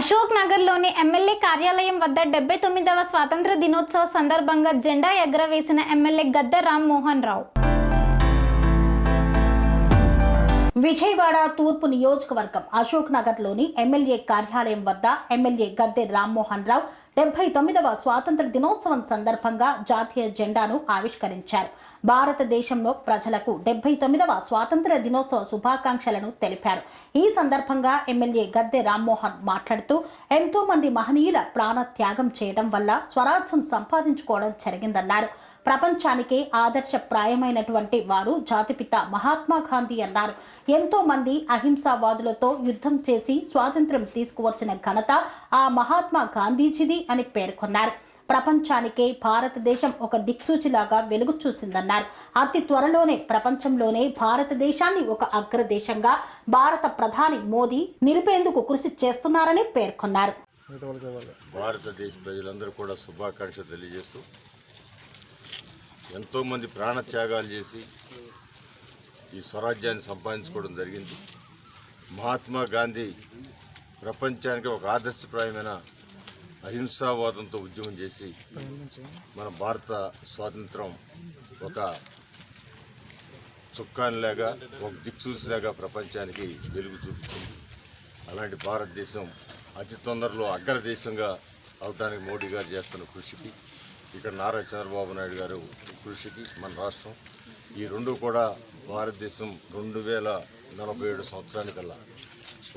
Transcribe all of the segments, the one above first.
అశోక్ నగర్లోని ఎమ్మెల్యే కార్యాలయం వద్ద డెబ్బై తొమ్మిదవ స్వాతంత్ర దినోత్సవ సందర్భంగా జెండా ఎగరవేసిన ఎమ్మెల్యే గద్దె రామ్మోహన్ రావు. విజయవాడ తూర్పు నియోజకవర్గం అశోక్ నగర్లోని ఎమ్మెల్యే కార్యాలయం వద్ద ఎమ్మెల్యే గద్దె రామ్మోహన్ రావు డెబ్బై తొమ్మిదవ స్వాతంత్ర దినోత్సవం సందర్భంగా జాతీయ జెండాను ఆవిష్కరించారు. భారతదేశంలో ప్రజలకు డెబ్బై తొమ్మిదవ స్వాతంత్ర దినోత్సవ శుభాకాంక్షలను తెలిపారు. ఈ సందర్భంగా ఎమ్మెల్యే గద్దె రామ్మోహన్ మాట్లాడుతూ ఎంతో మంది మహనీయుల ప్రాణ త్యాగం చేయడం వల్ల స్వరాజ్యం సంపాదించుకోవడం జరిగిందన్నారు. ప్రపంచానికే ఆదర్శప్రాయమైనటువంటి వారు జాతిపిత మహాత్మా గాంధీ అన్నారు. ఎంతో మంది అహింసావాదులతో యుద్ధం చేసి స్వాతంత్ర్యం తీసుకువచ్చిన ఘనత ఆ మహాత్మా గాంధీజీది అని పేర్కొన్నారు. ప్రపంచానికే భారతదేశం ఒక దిక్సూచిలాగా వెలుగు చూసిందన్నారు. అతి త్వరలోనే ప్రపంచంలోనే భారతదేశాన్ని ఒక అగ్రదేశంగా భారత ప్రధాని మోదీ నిలిపేందుకు కృషి చేస్తున్నారని పేర్కొన్నారు. భారతదేశ ప్రజలందరూ కూడా శుభాకాంక్షలు తెలియజేస్తూ ఎంతోమంది ప్రాణత్యాగాలు చేసి ఈ స్వరాజ్యాన్ని సంపాదించుకోవడం జరిగింది. మహాత్మా గాంధీ ప్రపంచానికి ఒక ఆదర్శప్రాయమైన అహింసావాదంతో ఉద్యమం చేసి మన భారత స్వాతంత్రం ఒక చుక్కానిలాగా ఒక దిక్సూసిలాగా ప్రపంచానికి వెలుగు చూపుతుంది. అలాంటి భారతదేశం అతి తొందరలో అగ్రదేశంగా అవడానికి మోడీ గారు చేస్తున్న కృషికి ఇక్కడ నారా చంద్రబాబు నాయుడు గారు కృషికి మన రాష్ట్రం. ఈ రెండు కూడా భారతదేశం రెండు వేల నలభై ఏడు సంవత్సరానికల్లా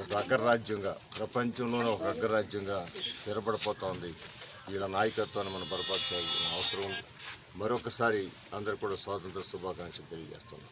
ఒక అగ్రరాజ్యంగా ప్రపంచంలోనే ఒక అగ్రరాజ్యంగా స్థిరపడిపోతోంది. వీళ్ళ నాయకత్వాన్ని మనం బలపరచాల్సిన అవసరం ఉంది. మరొకసారి అందరు కూడా స్వాతంత్ర శుభాకాంక్షలు తెలియజేస్తున్నాం.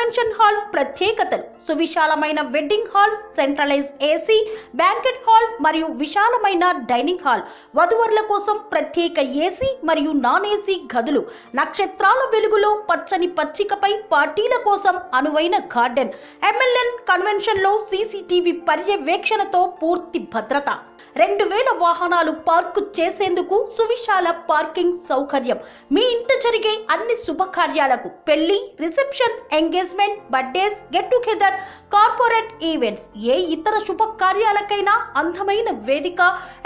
hall ప్రత్యేకతలు. సువిశాలమైన wedding halls centralise AC banquet hall మరియు విశాలమైన డైనింగ్ హాల్. వధువరుల కోసం ప్రత్యేక ఏసీ మరియు నాన్ ఏసీ గదులు. నక్షత్రాల వెలుగులో పచ్చని పచ్చికపై పార్టీల కోసం అనువైన గార్డెన్. ఎంఎల్ఎన్ కన్వెన్షన్లో సీసీటీవీ పర్యవేక్షణతో పూర్తి భద్రత. రెండు వేల వాహనాలు పార్కు చేసేందుకు సువిశాల పార్కింగ్ సౌకర్యం. మీ ఇంట జరిగే అన్ని శుభకార్యాలకు పెళ్ళి reception engagement birthdays get together corporate events ఏ ఇతర శుభకార్యాలకైనా అందమైన వేదిక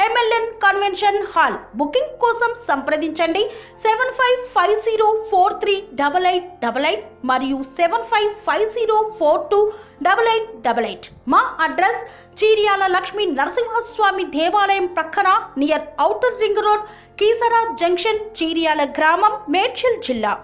ఎంఎల్ఎన్ కన్వెన్షన్ హాల్ బుకింగ్ కోసం సంప్రదించండి. Seven five five zero four three double eight double eight మరియు seven five five zero four two double eight double eight మా address Cheeriyala Lakshmi Narasimhaswamy దేవాలయం ప్రక్కన near outer ring road Keesara junction Cheeriyala గ్రామం మేడ్చల్ జిల్లా.